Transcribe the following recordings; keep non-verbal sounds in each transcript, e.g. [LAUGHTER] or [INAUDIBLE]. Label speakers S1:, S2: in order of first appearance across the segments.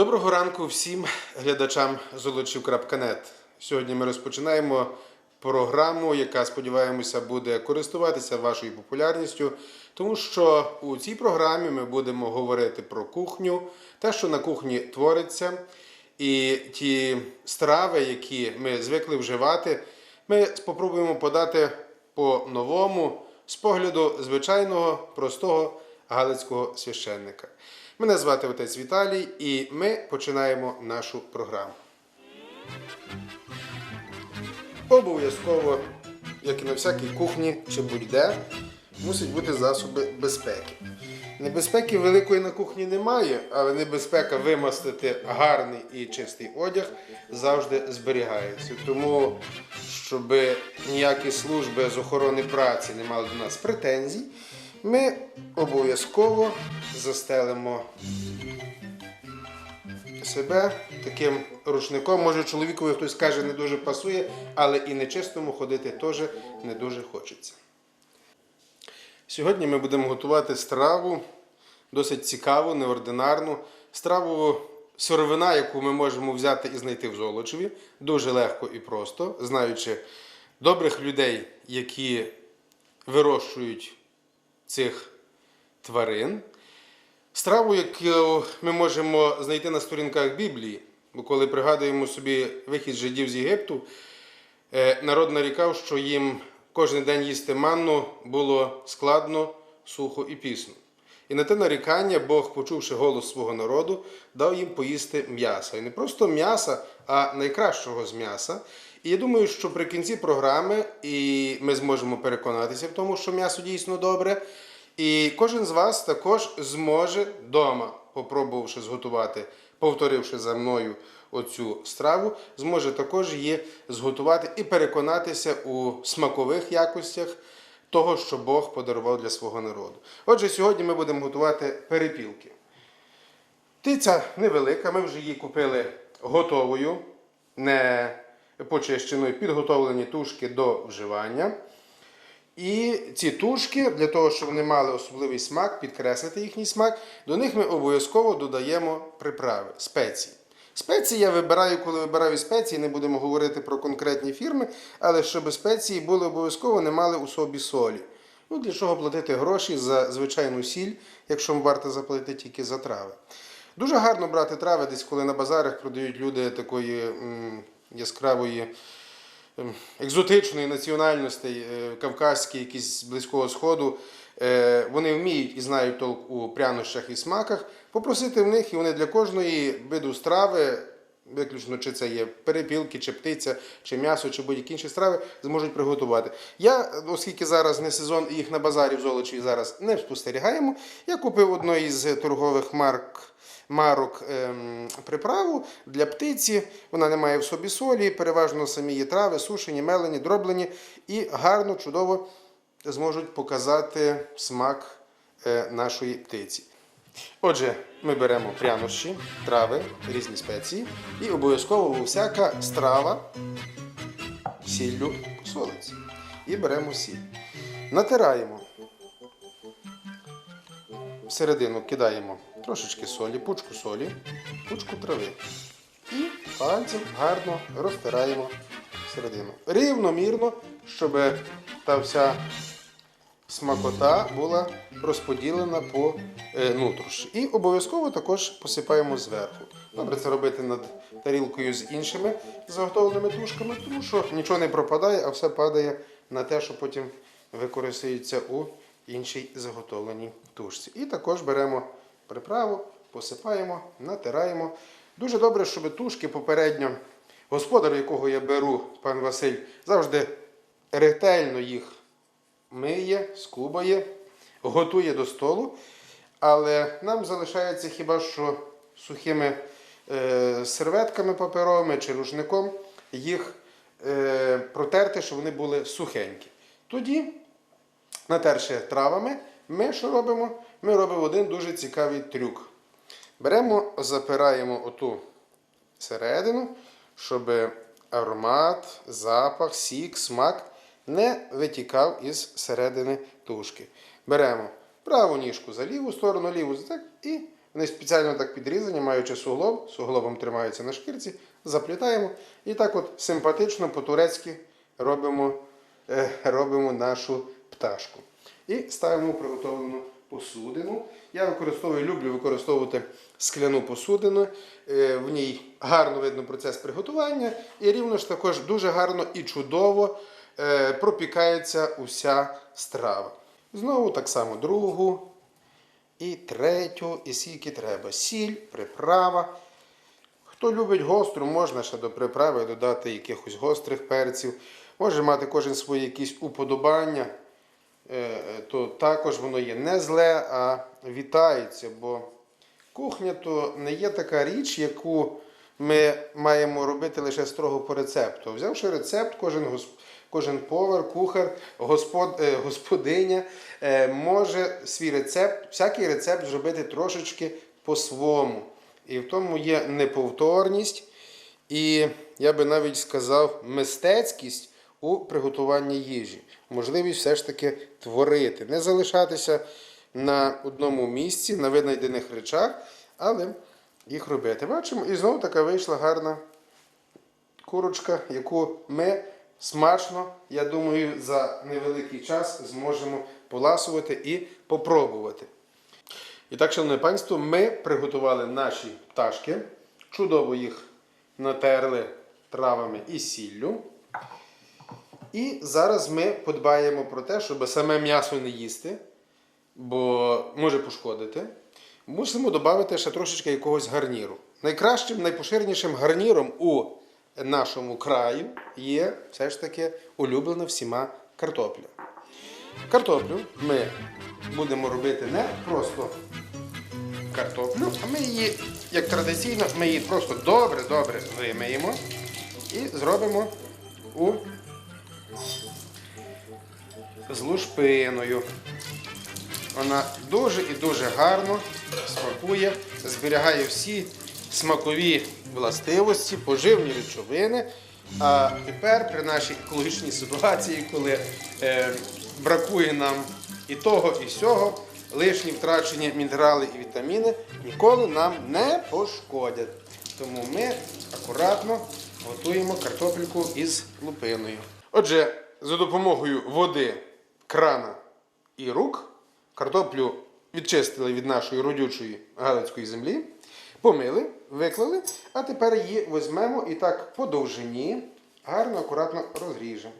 S1: Доброго ранку всім глядачам золочів.нет. Сьогодні ми розпочинаємо програму, яка, сподіваємося, буде користуватися вашою популярністю, тому що у цій програмі ми будемо говорити про кухню, те, що на кухні твориться, і ті страви, які ми звикли вживати, ми спробуємо подати по-новому з погляду звичайного, простого галицького священника. Мене звати отець Віталій, і ми починаємо нашу програму. Обов'язково, як і на всякій кухні чи будь-де, мусять бути засоби безпеки. Небезпеки великої на кухні немає, але небезпека вимастити гарний і чистий одяг завжди зберігається. Тому, щоб ніякі служби з охорони праці не мали до нас претензій, ми обов'язково застелимо себе таким рушником. Може, чоловікові хтось каже, не дуже пасує, але і нечистому ходити теж не дуже хочеться. Сьогодні ми будемо готувати страву досить цікаву, неординарну. Страву сировина, яку ми можемо взяти і знайти в Золочеві, дуже легко і просто, знаючи добрих людей, які вирощують цих тварин. Страву, яку ми можемо знайти на сторінках Біблії, бо коли пригадуємо собі вихід жидів з Єгипту, е, народ нарікав, що їм кожен день їсти манну було складно, сухо і пісно. І на те нарікання Бог, почувши голос свого народу, дав їм поїсти м'яса. І не просто м'яса, а найкращого з м'яса. І я думаю, що при кінці програми і ми зможемо переконатися в тому, що м'ясо дійсно добре. І кожен з вас також зможе вдома, попробувавши зготувати, повторивши за мною оцю страву, зможе також її зготувати і переконатися у смакових якостях того, що Бог подарував для свого народу. Отже, сьогодні ми будемо готувати перепілки. Птиця невелика, ми вже її купили готовою, не почищеною, підготовлені тушки до вживання. І ці тушки, для того, щоб вони мали особливий смак, підкреслити їхній смак, до них ми обов'язково додаємо приправи, спеції. Спеції я вибираю, коли вибираю спеції, не будемо говорити про конкретні фірми, але щоб спеції були обов'язково, не мали у собі солі. Ну, для чого платити гроші за звичайну сіль, якщо варто заплатити тільки за трави. Дуже гарно брати трави, десь коли на базарах продають люди такої яскравої ем, екзотичної національності, е, кавказькі, якісь з близького сходу, е, вони вміють і знають толк у прянощах і смаках, попросити в них, і вони для кожної виду страви, виключно чи це є перепілки, чи птиця, чи м'ясо, чи будь-які інші страви, зможуть приготувати. Я, оскільки зараз не сезон і їх на базарі в Золочеві зараз не спостерігаємо, я купив одну із торгових марк марок ем, приправу для птиці. Вона не має в собі солі, переважно самі є трави, сушені, мелені, дроблені і гарно, чудово зможуть показати смак е, нашої птиці. Отже, ми беремо прянощі, трави, різні спеції і обов'язково всяка страва сіллю посолиться. І беремо сіль. Натираємо. Всередину кидаємо трошечки солі, пучку солі, пучку трави. І пальцем гарно розтираємо всередину. Рівномірно, щоб та вся смакота була розподілена по е, нутрощі. І обов'язково також посипаємо зверху. Добре це робити над тарілкою з іншими заготовленими тушками, тому що нічого не пропадає, а все падає на те, що потім використовується у іншій заготовленій тушці. І також беремо приправу, посипаємо, натираємо. Дуже добре, щоб тушки попередньо, господар, якого я беру, пан Василь, завжди ретельно їх миє, скубає, готує до столу. Але нам залишається хіба що сухими е, серветками паперовими чи рушником їх е, протерти, щоб вони були сухенькі. Тоді, натерши травами, ми що робимо? Ми робимо один дуже цікавий трюк. Беремо, запираємо оту середину, щоб аромат, запах, сік, смак не витікав із середини тушки. Беремо праву ніжку за ліву сторону, ліву так і Вони спеціально так підрізані, маючи суглоб, суглобом тримаються на шкірці, заплітаємо і так от симпатично по-турецьки робимо, е, робимо нашу пташку. І ставимо приготовлену посудину. Я використовую, люблю використовувати скляну посудину. Е, В ній гарно видно процес приготування, і рівно ж також дуже гарно і чудово е, пропікається уся страва. Знову так само другу, і третю, і скільки треба. Сіль, приправа. Хто любить гостру, можна ще до приправи додати якихось гострих перців. Може мати кожен свої якісь уподобання, то також воно є не зле, а вітається, бо кухня то не є така річ, яку ми маємо робити лише строго по рецепту. Взявши рецепт, кожен, гос- кожен повар, кухар, господ, е, господиня е, може свій рецепт, всякий рецепт зробити трошечки по-своєму. І в тому є неповторність, і я би навіть сказав, мистецькість у приготуванні їжі. Можливість все ж таки творити, не залишатися на одному місці, на винайдених речах, але їх робити. Бачимо, і знову така вийшла гарна курочка, яку ми смачно, я думаю, за невеликий час зможемо поласувати і попробувати. І так, шановне панство, ми приготували наші пташки, чудово їх натерли травами і сіллю. І зараз ми подбаємо про те, щоб саме м'ясо не їсти, бо може пошкодити. Мусимо додати ще трошечки якогось гарніру. Найкращим, найпоширенішим гарніром у нашому краю є все ж таки улюблена всіма картопля. Картоплю ми будемо робити не просто картоплю, а ми її, як традиційно, ми її просто добре-добре вимиємо і зробимо у з лушпиною. Вона дуже і дуже гарно смакує, зберігає всі смакові властивості, поживні речовини. А тепер при нашій екологічній ситуації, коли е, бракує нам і того, і сього, лишні втрачені мінерали і вітаміни ніколи нам не пошкодять. Тому ми акуратно готуємо картопельку із лупиною. Отже, за допомогою води, крана і рук картоплю відчистили від нашої родючої галицької землі, помили, виклали, а тепер її візьмемо і так по довжині гарно, акуратно розріжемо.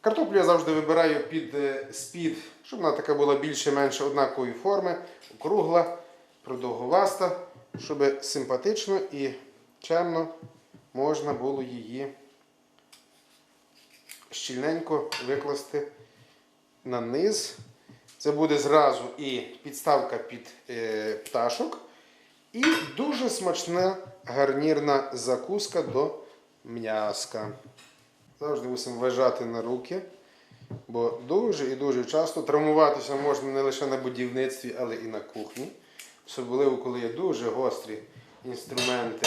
S1: Картоплю я завжди вибираю під е, спід, щоб вона така була більше-менше однакової форми, округла, продовгуваста, щоб симпатично і чемно можна було її щільненько викласти на низ. Це буде зразу і підставка під е, пташок, і дуже смачна гарнірна закуска до м'яска. Завжди мусимо вважати на руки, бо дуже і дуже часто травмуватися можна не лише на будівництві, але і на кухні. Особливо, коли є дуже гострі інструменти,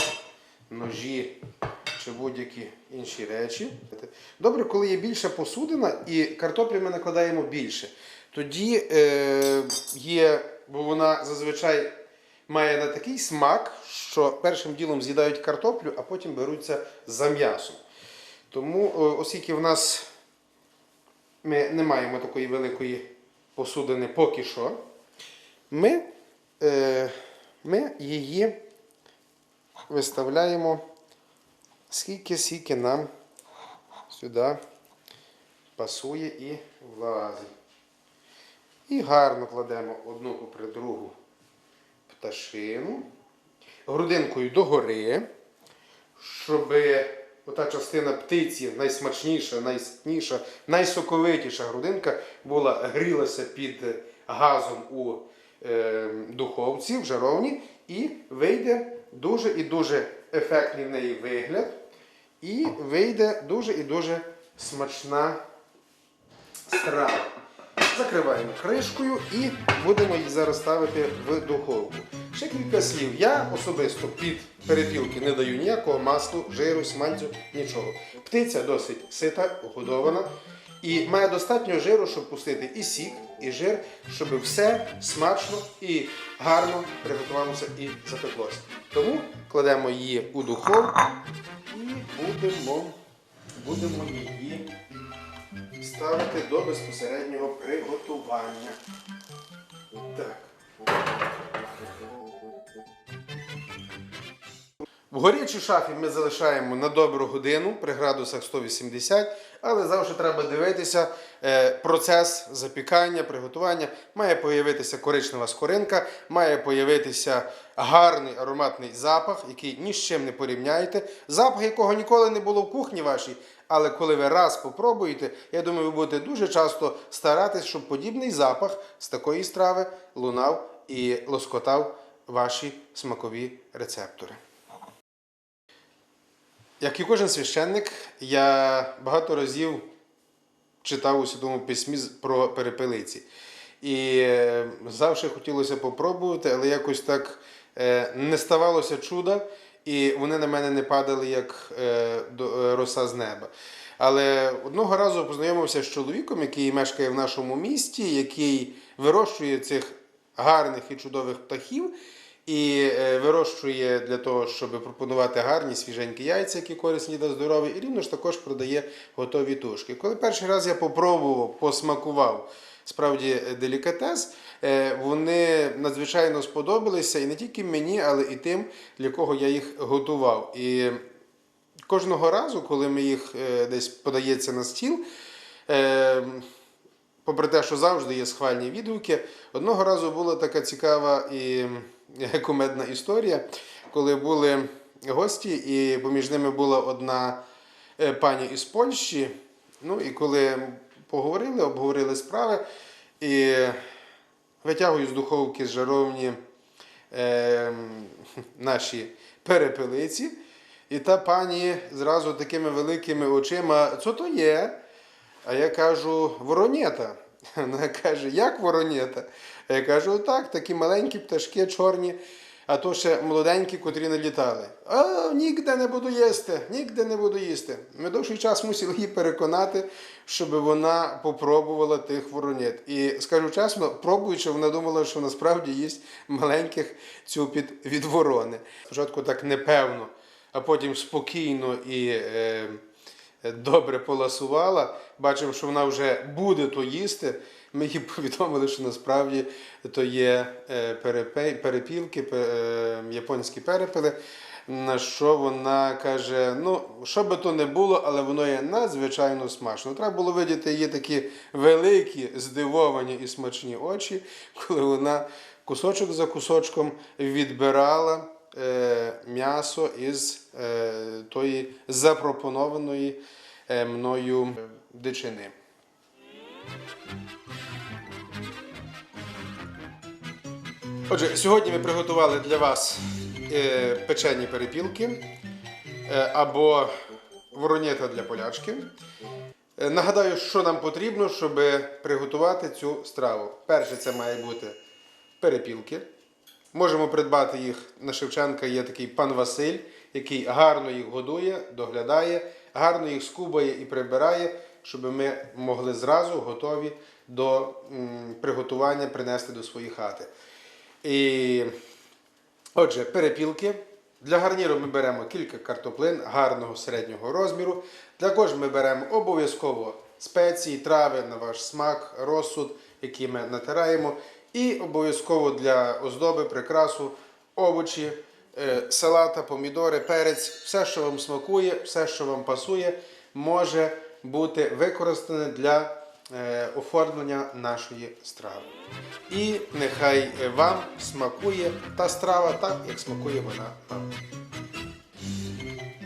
S1: ножі чи будь-які інші речі. Добре, коли є більша посудина і картоплі ми накладаємо більше. Тоді е, є, бо вона зазвичай має на такий смак, що першим ділом з'їдають картоплю, а потім беруться за м'ясом. Тому, е, оскільки в нас ми не маємо такої великої посудини поки що, ми, е, ми її виставляємо скільки, скільки нам сюди пасує і влазить. І гарно кладемо одну попри другу пташину, грудинкою догори, щоб ота частина птиці, найсмачніша, найситніша, найсоковитіша грудинка була грілася під газом у е, духовці, в жаровні, і вийде дуже і дуже ефектний в неї вигляд, і вийде дуже і дуже смачна страва. Закриваємо кришкою і будемо її зараз ставити в духовку. Ще кілька слів. Я особисто під перепілки не даю ніякого маслу, жиру, смальцю, нічого. Птиця досить сита, годована. І має достатньо жиру, щоб пустити і сік, і жир, щоб все смачно і гарно приготувалося і запеклося. Тому кладемо її у духовку і будемо, будемо її ставити до безпосереднього приготування. Так. В горячій шафі ми залишаємо на добру годину при градусах 180, але завжди треба дивитися е, процес запікання, приготування. Має появитися коричнева скоринка, має появитися гарний ароматний запах, який ні з чим не порівняєте. Запах, якого ніколи не було в кухні вашій. Але коли ви раз попробуєте, я думаю, ви будете дуже часто старатись, щоб подібний запах з такої страви лунав і лоскотав ваші смакові рецептори. Як і кожен священник, я багато разів читав у Святому Письмі про перепелиці. І е, завжди хотілося попробувати, але якось так е, не ставалося чуда, і вони на мене не падали як е, роса з неба. Але одного разу познайомився з чоловіком, який мешкає в нашому місті, який вирощує цих гарних і чудових птахів. І е, вирощує для того, щоб пропонувати гарні свіженькі яйця, які корисні та здорові, і рівно ж також продає готові тушки. Коли перший раз я попробував, посмакував справді е, делікатес, е, вони надзвичайно сподобалися і не тільки мені, але і тим, для кого я їх готував. І кожного разу, коли ми їх десь подається на стіл, попри те, що завжди є схвальні відгуки, одного разу була така цікава і [LAUGHS] кумедна історія, коли були гості, і поміж ними була одна е, пані із Польщі. Ну і коли поговорили, обговорили справи, і витягую з духовки жаровні е, [LAUGHS] наші перепелиці. І та пані зразу такими великими очима, що то є? А я кажу, воронєта. [LAUGHS] Вона каже, як воронєта? Я кажу, так, такі маленькі пташки чорні, а то ще молоденькі, котрі не літали. А ніде не буду їсти, ніде не буду їсти. Ми довший час мусили її переконати, щоб вона попробувала тих воронєт. І скажу чесно, пробуючи, вона думала, що насправді їсть маленьких цюпід від ворони. Спочатку так непевно, а потім спокійно і. Е, добре поласувала, бачимо, що вона вже буде то їсти. Ми їй повідомили, що насправді то є е, перепілки, е, японські перепели. На що вона каже: ну, що би то не було, але воно є надзвичайно смачно. Треба було видіти її такі великі, здивовані і смачні очі, коли вона кусочок за кусочком відбирала м'ясо із е, тої запропонованої е, мною е, дичини. Отже, сьогодні ми приготували для вас е, печені перепілки е, або воронєта для полячки. Е, Нагадаю, що нам потрібно, щоб приготувати цю страву. Перше, це має бути перепілки. Можемо придбати їх на Шевченка. Є такий пан Василь, який гарно їх годує, доглядає, гарно їх скубає і прибирає, щоб ми могли зразу готові до приготування принести до своєї хати. І Отже, перепілки. Для гарніру ми беремо кілька картоплин гарного середнього розміру. Також ми беремо обов'язково спеції, трави на ваш смак, розсуд, які ми натираємо. І обов'язково для оздоби, прикрасу, овочі, е, салата, помідори, перець, все, що вам смакує, все, що вам пасує, може бути використане для е, оформлення нашої страви. І нехай е, вам смакує та страва так, як смакує вона вам.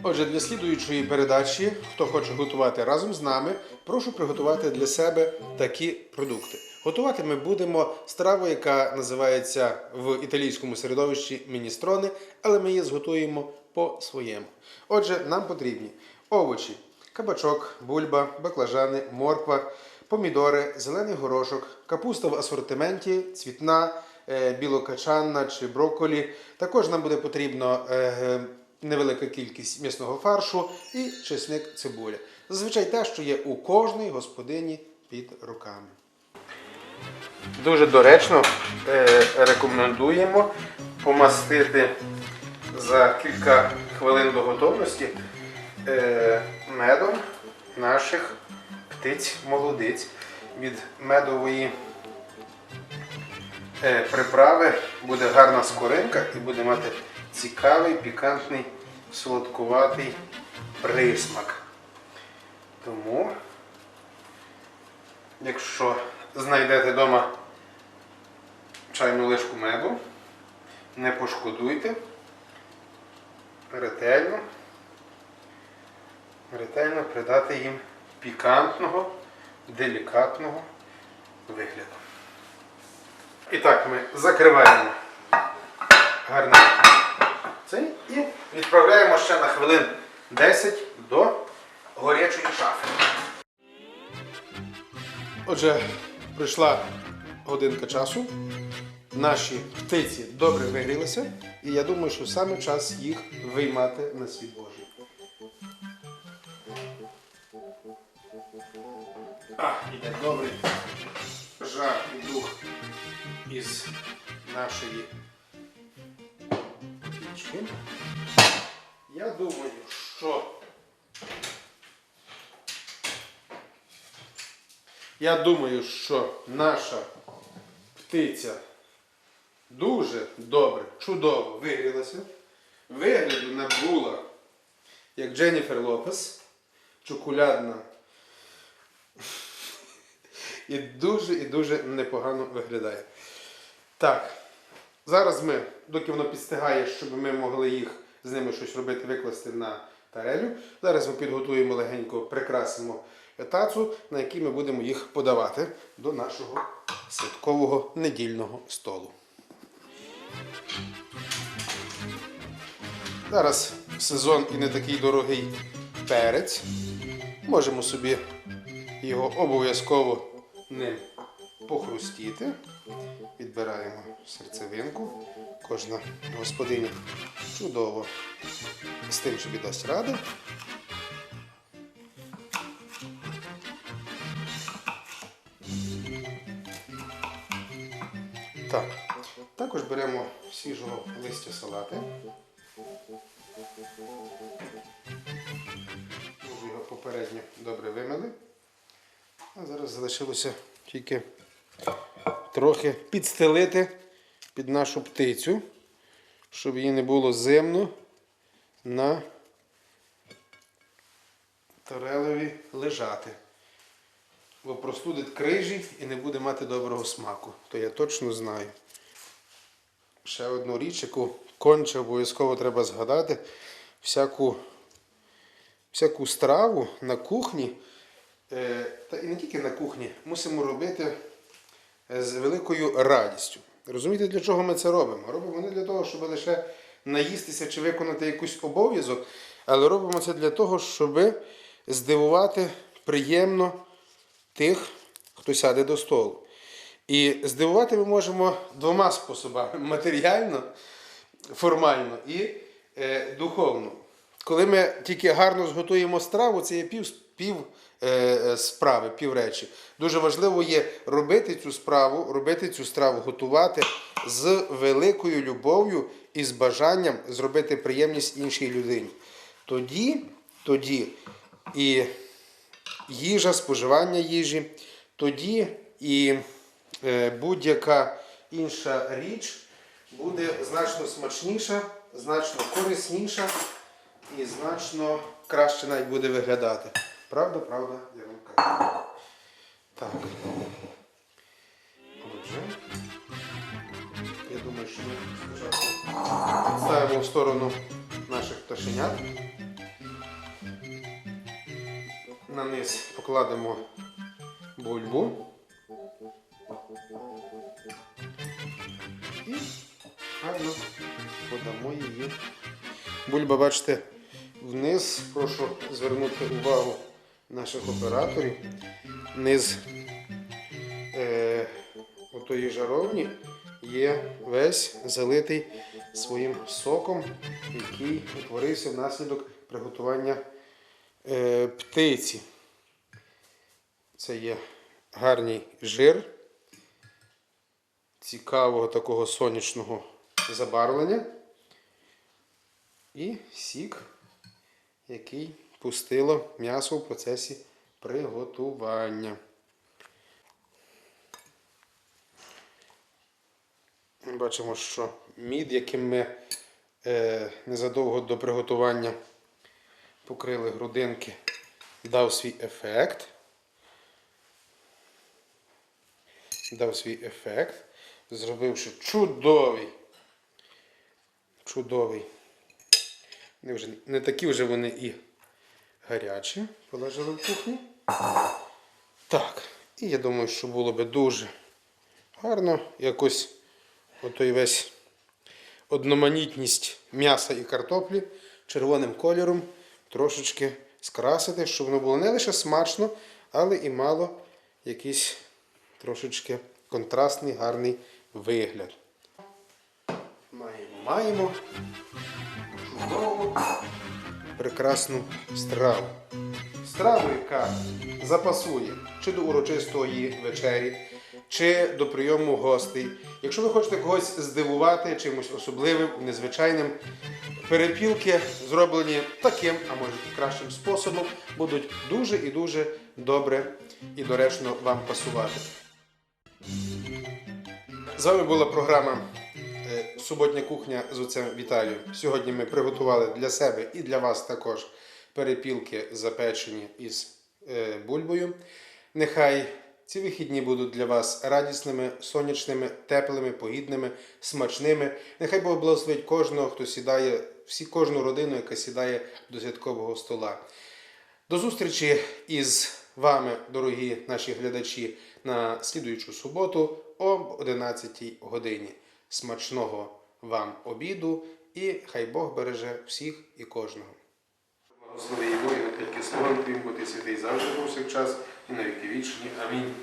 S1: Отже, для слідуючої передачі, хто хоче готувати разом з нами, прошу приготувати для себе такі продукти. Готувати ми будемо страву, яка називається в італійському середовищі міністрони, але ми її зготуємо по-своєму. Отже, нам потрібні овочі, кабачок, бульба, баклажани, морква, помідори, зелений горошок, капуста в асортименті, цвітна, е, білокачанна чи брокколі. Також нам буде потрібно е, невелика кількість м'ясного фаршу і чесник цибуля. Зазвичай те, що є у кожній господині під руками. Дуже доречно е, рекомендуємо помастити за кілька хвилин до готовності е, медом наших птиць молодиць від медової е, приправи буде гарна скоринка і буде мати цікавий, пікантний, солодкуватий присмак. Тому, якщо знайдете вдома чайну лишку меду, не пошкодуйте, ретельно, ретельно придати їм пікантного, делікатного вигляду. І так, ми закриваємо гарно цей і відправляємо ще на хвилин 10 до горячої шафи. Отже, прийшла годинка часу. Наші птиці добре вигрілися, і я думаю, що саме час їх виймати на світ Божий. Іде добрий жар і дух із нашої пічки. Я думаю, що я думаю, що наша птиця дуже добре, чудово вигрілася. Вигляду набула, як Дженніфер Лопес, чоколядна. І дуже і дуже непогано виглядає. Так, зараз ми, доки воно підстигає, щоб ми могли їх з ними щось робити, викласти на тарелю. Зараз ми підготуємо легенько, прикрасимо тацу, на якій ми будемо їх подавати до нашого святкового недільного столу. Зараз сезон і не такий дорогий перець. Можемо собі його обов'язково ним похрустіти. Відбираємо серцевинку. Кожна господиня чудово з тим собі дасть ради. Так. Також беремо свіжого листя салати. Його попередньо добре вимили. А зараз залишилося тільки трохи підстелити під нашу птицю, щоб їй не було зимно на тарелові лежати. Бо простудить крижі і не буде мати доброго смаку. То я точно знаю. Ще одну річ, яку конче обов'язково треба згадати, всяку, всяку страву на кухні, е, та і не тільки на кухні, мусимо робити е, з великою радістю. Розумієте, для чого ми це робимо? Робимо не для того, щоб лише наїстися чи виконати якийсь обов'язок, але робимо це для того, щоб здивувати приємно тих, хто сяде до столу. І здивувати ми можемо двома способами: [LAUGHS] матеріально, формально і е, духовно. Коли ми тільки гарно зготуємо страву, це є пів, пів е, е, справи, пів речі. Дуже важливо є робити цю справу, робити цю страву, готувати з великою любов'ю і з бажанням зробити приємність іншій людині. Тоді, тоді і їжа, споживання їжі, тоді і е, будь-яка інша річ буде значно смачніша, значно корисніша і значно краще навіть буде виглядати. Правда, правда, я вам кажу. Так. Отже, я думаю, що ми спочатку ставимо в сторону наших пташенят. На низ покладемо бульбу. І гарно подамо її. Бульба, бачите, вниз. Прошу звернути увагу наших операторів. Низ е, отої жаровні є весь залитий своїм соком, який утворився внаслідок приготування птиці. Це є гарний жир цікавого такого сонячного забарвлення. І сік, який пустило м'ясо в процесі приготування. Бачимо, що мід, яким ми е, незадовго до приготування покрили грудинки, дав свій ефект. Дав свій ефект, зробивши чудовий. Чудовий. Не, вже, не такі вже вони і гарячі. Положили в кухню. Так. І я думаю, що було би дуже гарно якось отой весь одноманітність м'яса і картоплі червоним кольором трошечки скрасити, щоб воно було не лише смачно, але і мало якийсь трошечки контрастний, гарний вигляд. Маємо, маємо прекрасну страву. Страву, яка запасує чи до урочистої вечері, чи до прийому гостей. Якщо ви хочете когось здивувати чимось особливим, незвичайним, перепілки, зроблені таким, а може кращим способом, будуть дуже і дуже добре і доречно вам пасувати. З вами була програма е, Суботня кухня з отцем Віталієм. Сьогодні ми приготували для себе і для вас також перепілки запечені із е, бульбою. Нехай ці вихідні будуть для вас радісними, сонячними, теплими, погідними, смачними. Нехай Бог благословить кожного, хто сідає, всі, кожну родину, яка сідає до святкового стола. До зустрічі із вами, дорогі наші глядачі, на слідуючу суботу об 11 годині. Смачного вам обіду і хай Бог береже всіх і кожного. Благослови його і на тільки словом Твім, бо ти святий завжди повсякчас і на віки вічні. Амінь.